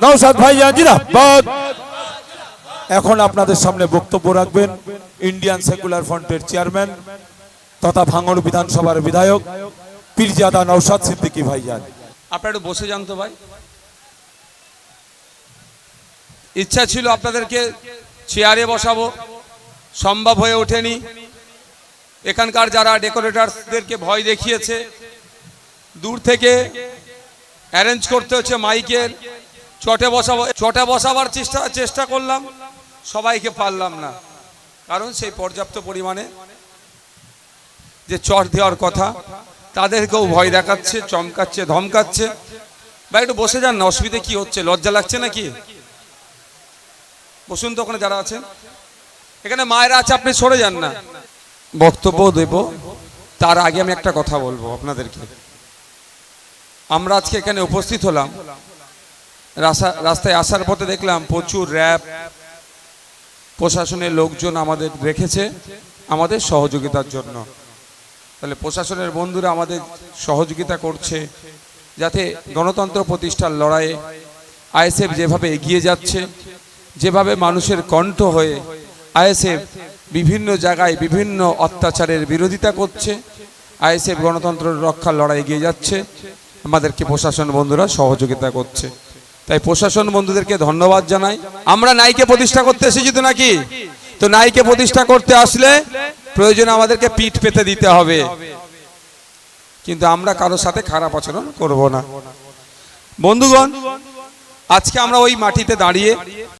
নৌসাদ ভাইজান, জিন্দাবাদ। এখন আপনাদের সামনে বক্তব্য রাখবেন ইন্ডিয়ান সেকুলার ফ্রন্টের চেয়ারম্যান তথা ভাঙড় বিধানসভার বিধায়ক পীরজাদা নওসাদ সিদ্দিকী ভাইজান। আপনারা একটু বসে যান তো ভাই। ইচ্ছা ছিল আপনাদেরকে চেয়ারে বসাবো, সম্ভব হয়ে ওঠেনি। এখানকার যারা ডেকোরেটার্সদেরকে ভয় দেখিয়েছে, দূর থেকে অ্যারেঞ্জ করতে হচ্ছে মাইকের। চটে বসাবো, চটে বসাবার চেষ্টা চেষ্টা করলাম, সবাইকে পারলাম না। কারণ সেই পর্যাপ্ত পরিমাণে যে চট দেওয়ার কথা, তাদেরকেও ভয় দেখাচ্ছে, চমকাচ্ছে, ধমকাচ্ছে। বা একটু বসে যান না, অসুবিধে কি হচ্ছে? লজ্জা লাগছে নাকি? বসুন তো ওখানে যারা আছেন। এখানে মায়েরা আছে, আপনি সরে যান না। বক্তব্য দেব, তার আগে আমি একটা কথা বলব আপনাদেরকে। আমরা আজকে এখানে উপস্থিত হলাম। রাস্তায় আসার পথে দেখলাম প্রচুর র্যাব, প্রশাসনের লোকজন আমাদের রেখেছে আমাদের সহযোগিতার জন্য। তাহলে প্রশাসনের বন্ধুরা আমাদের সহযোগিতা করছে যাতে গণতন্ত্র প্রতিষ্ঠার লড়াইয়ে আইএসএফ যেভাবে এগিয়ে যাচ্ছে, যেভাবে মানুষের কণ্ঠ হয়ে আইএসএফ বিভিন্ন জায়গায় বিভিন্ন অত্যাচারের বিরোধিতা করছে, আইএসএফ গণতন্ত্র রক্ষার লড়াই এগিয়ে যাচ্ছে, আমাদেরকে প্রশাসন বন্ধুরা সহযোগিতা করছে। তাই প্রশাসন বন্ধুদেরকে ধন্যবাদ জানাই। আমরা নাইকে প্রতিষ্ঠা করতে এসেছি তো নাকি? তো নাইকে প্রতিষ্ঠা করতে আসলে প্রয়োজনে আমাদেরকে পিঠ পেতে দিতে হবে। কিন্তু আমরা কারোর সাথে খারাপ আচরণ করব না। বন্ধুগণ, আজকে আমরা ওই মাটিতে দাঁড়িয়ে